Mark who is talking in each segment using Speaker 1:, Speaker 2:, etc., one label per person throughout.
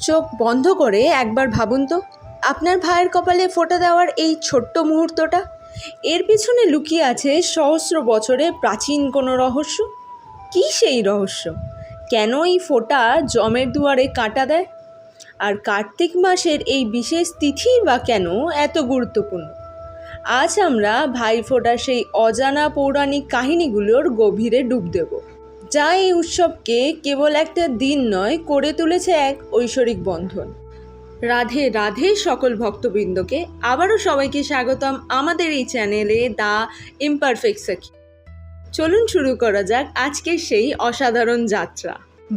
Speaker 1: চোখ বন্ধ করে একবার ভাবুন তো, আপনার ভাইয়ের কপালে ফোঁটা দেওয়ার এই ছোট্ট মুহূর্তটা? এর পিছনে লুকিয়ে আছে সহস্র বছরে প্রাচীন কোনো রহস্য? কী সেই রহস্য? কেন এই ফোঁটা জমের দুয়ারে কাঁটা দেয়? আর কার্তিক মাসের এই বিশেষ তিথি বা কেন এত গুরুত্বপূর্ণ? আজ আমরা ভাইফোঁটার সেই অজানা পৌরাণিক কাহিনীগুলোর গভীরে ডুব দেব। যা এই উৎসবকে কেবল একটা দিন নয়, করে তুলেছে এক ঐশ্বরিক বন্ধন। রাধে রাধে সকল ভক্তবৃন্দকে আবারও সবাইকে স্বাগতম আমাদের এই চ্যানেলে দ্য ইমপারফেক্ট সখী। চলুন শুরু করা যাক আজকের সেই অসাধারণ যাত্রা।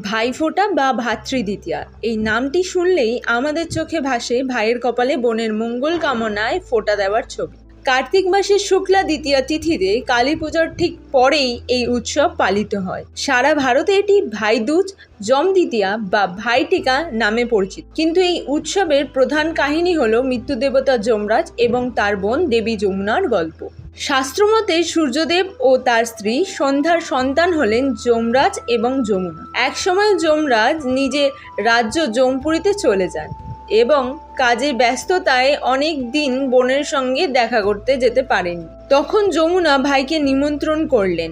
Speaker 1: ভাইফোঁটা বা ভাতৃদ্বিতীয়া, এই নামটি শুনলেই আমাদের চোখে ভাসে ভাইয়ের কপালে বোনের মঙ্গল কামনায় ফোঁটা দেওয়ার ছবি। কার্তিক মাসের শুক্লা দ্বিতীয়া তিথিতে কালী পুজোর ঠিক পরেই এই উৎসব পালিত হয়। সারা ভারতে এটি ভাইদুজ জম দ্বিতীয়া বা ভাইটিকা নামে পরিচিত। কিন্তু এই উৎসবের প্রধান কাহিনী হল মৃত্যু দেবতা যমরাজ এবং তার বোন দেবী যমুনার গল্প। শাস্ত্রমতে সূর্যদেব ও তার স্ত্রী সন্ধ্যার সন্তান হলেন যমরাজ এবং যমুনা। একসময় যমরাজ নিজের রাজ্য যমপুরীতে চলে যান এবং কাজে ব্যস্ততায় অনেক দিন বোনের সঙ্গে দেখা করতে যেতে পারেননি। তখন যমুনা ভাইকে নিমন্ত্রণ করলেন।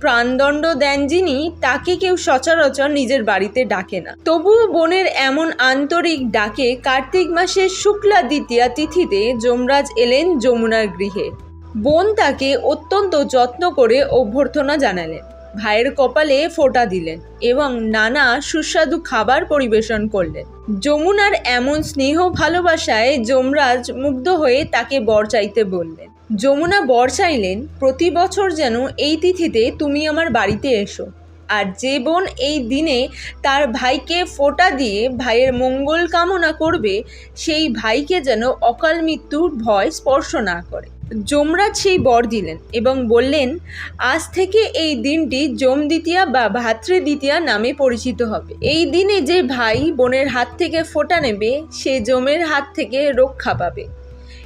Speaker 1: প্রাণদণ্ড দেন যিনি, তাকে কেউ সচরাচর নিজের বাড়িতে ডাকে না। তবুও বোনের এমন আন্তরিক ডাকে কার্তিক মাসের শুক্লা দ্বিতীয়া তিথিতে যমরাজ এলেন যমুনার গৃহে। বোন তাকে অত্যন্ত যত্ন করে অভ্যর্থনা জানালেন। ভাইয়ের কপালে ফোঁটা দিলেন এবং নানা সুস্বাদু খাবার পরিবেশন করলেন। যমুনার এমন স্নেহ ভালোবাসায় যমরাজ মুগ্ধ হয়ে তাকে বর চাইতে বললেন, যমুনা বর চাইলেন, প্রতি বছর যেন এই তিথিতে তুমি আমার বাড়িতে এসো। আর যে বোন এই দিনে তার ভাইকে ফোঁটা দিয়ে ভাইয়ের মঙ্গল কামনা করবে, সেই ভাইকে যেন অকাল মৃত্যুর ভয় স্পর্শ না করে। যমরাজ সেই বর দিলেন এবং বললেন, আজ থেকে এই দিনটি যম দ্বিতীয়া বা ভাতৃ দ্বিতীয়া নামে পরিচিত হবে। এই দিনে যে ভাই বোনের হাত থেকে ফোঁটা নেবে, সে যমের হাত থেকে রক্ষা পাবে।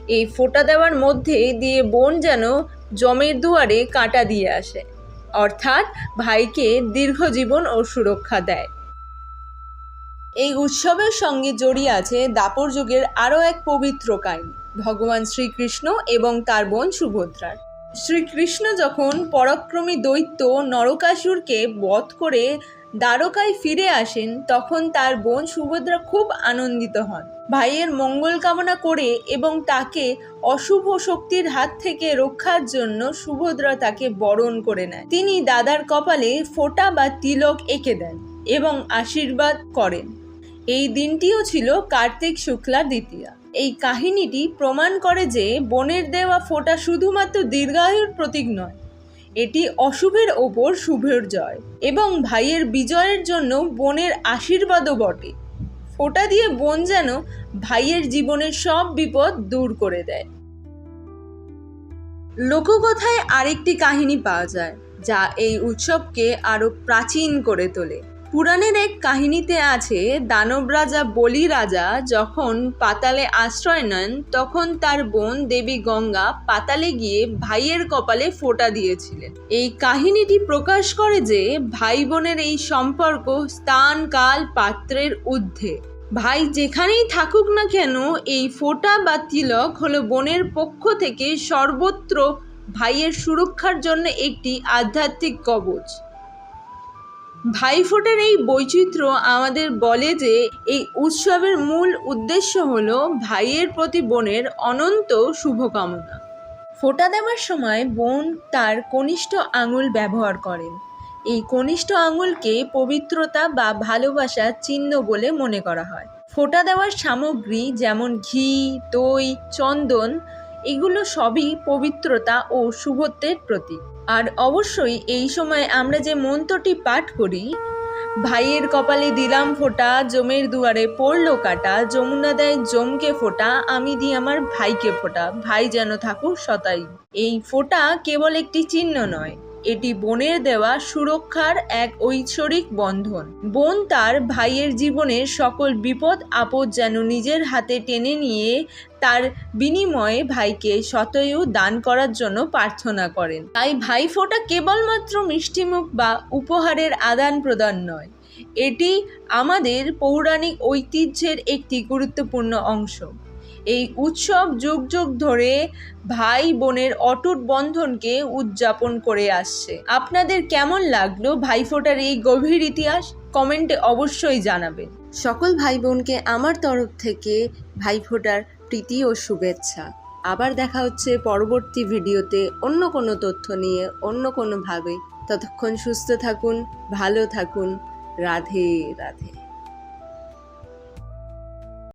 Speaker 1: এই ফোঁটা দেওয়ার মধ্যে দিয়ে বোন যেন জমের দুয়ারে কাঁটা দিয়ে আসে, অর্থাৎ ভাইকে দীর্ঘজীবন ও সুরক্ষা দেয়। এই উৎসবের সঙ্গে জড়িয়ে আছে দাপর যুগের আরও এক পবিত্র কাহিনী। ভগবান শ্রীকৃষ্ণ এবং তার বোন সুভদ্রার। শ্রীকৃষ্ণ যখন পরাক্রমী দৈত্য নরকাসুরকে বধ করে দ্বারকায় ফিরে আসেন, তখন তার বোন সুভদ্রা খুব আনন্দিত হন। ভাইয়ের মঙ্গল কামনা করে এবং তাকে অশুভ শক্তির হাত থেকে রক্ষার জন্য সুভদ্রা তাকে বরণ করে নেয়। তিনি দাদার কপালে ফোঁটা বা তিলক এঁকে দেন এবং আশীর্বাদ করেন। এই দিনটিও ছিল কার্তিক শুক্লা দ্বিতীয়া। এই কাহিনীটি প্রমাণ করে যে বনের দেওয়া ফোঁটা শুধুমাত্র দীর্ঘায়ুর প্রতীক নয়, এটি অশুভের ওপর শুভের জয় এবং ভাইয়ের বিজয়ের জন্য বোনের আশীর্বাদও বটে। ফোঁটা দিয়ে বোন যেন ভাইয়ের জীবনের সব বিপদ দূর করে দেয়। লোককথায় আরেকটি কাহিনী পাওয়া যায়, যা এই উৎসবকে আরও প্রাচীন করে তোলে। পুরাণের এক কাহিনীতে আছে, দানব রাজা বলি রাজা যখন পাতালে আশ্রয় নেন, তখন তার বোন দেবী গঙ্গা পাতালে গিয়ে ভাইয়ের কপালে ফোঁটা দিয়েছিলেন। এই কাহিনীটি প্রকাশ করে যে, ভাই বোনের এই সম্পর্ক স্থান কাল পাত্রের ঊর্ধ্বে। ভাই যেখানেই থাকুক না কেন, এই ফোঁটা বা তিলক হলো বোনের পক্ষ থেকে সর্বত্র ভাইয়ের সুরক্ষার জন্য একটি আধ্যাত্মিক কবচ। ভাইফোঁটার এই বৈচিত্র্য আমাদের বলে যে এই উৎসবের মূল উদ্দেশ্য হল ভাইয়ের প্রতি বোনের অনন্ত শুভকামনা। ফোঁটা দেওয়ার সময় বোন তার কনিষ্ঠ আঙুল ব্যবহার করেন। এই কনিষ্ঠ আঙুলকে পবিত্রতা বা ভালোবাসার চিহ্ন বলে মনে করা হয়। ফোঁটা দেওয়ার সামগ্রী যেমন ঘি, দই, চন্দন এগুলো সবই পবিত্রতা ও শুভত্বের প্রতীক। আর অবশ্যই এই সময় আমরা যে মন্ত্রটি পাঠ করি, ভাইয়ের কপালে দিলাম ফোঁটা, জমের দুয়ারে পড়ল কাটা, যমুনা দেয় জমকে ফোটা, আমি দিই আমার ভাইকে ফোটা, ভাই যেন থাকুক সতাই। এই ফোঁটা কেবল একটি চিহ্ন নয় এটি বোনের দেওয়া সুরক্ষার এক ঐশ্বরিক বন্ধন। বোন তার ভাইয়ের জীবনের সকল বিপদ, আপদ যেন নিজের হাতে টেনে নিয়ে তার বিনিময়ে ভাইকে শতয়ু দান করার জন্য প্রার্থনা করেন। তাই ভাইফোঁটা কেবলমাত্র মিষ্টিমুখ বা উপহারের আদান প্রদান নয়, এটি আমাদের পৌরাণিক ঐতিহ্যের একটি গুরুত্বপূর্ণ অংশ। এই উৎসব যুগ যুগ ধরে ভাই বোনের অটুট বন্ধনকে উদযাপন করে আসছে। আপনাদের কেমন লাগল ভাইফোঁটার এই গভীর ইতিহাস? কমেন্টে অবশ্যই জানাবেন। সকল ভাই বোনকে আমার তরফ থেকে ভাইফোঁটার প্রীতি ও শুভেচ্ছা। আবার দেখা হচ্ছে পরবর্তী ভিডিওতে অন্য কোনো তথ্য নিয়ে অন্য কোনোভাবে। ততক্ষণ সুস্থ থাকুন, ভালো থাকুন। রাধে রাধে।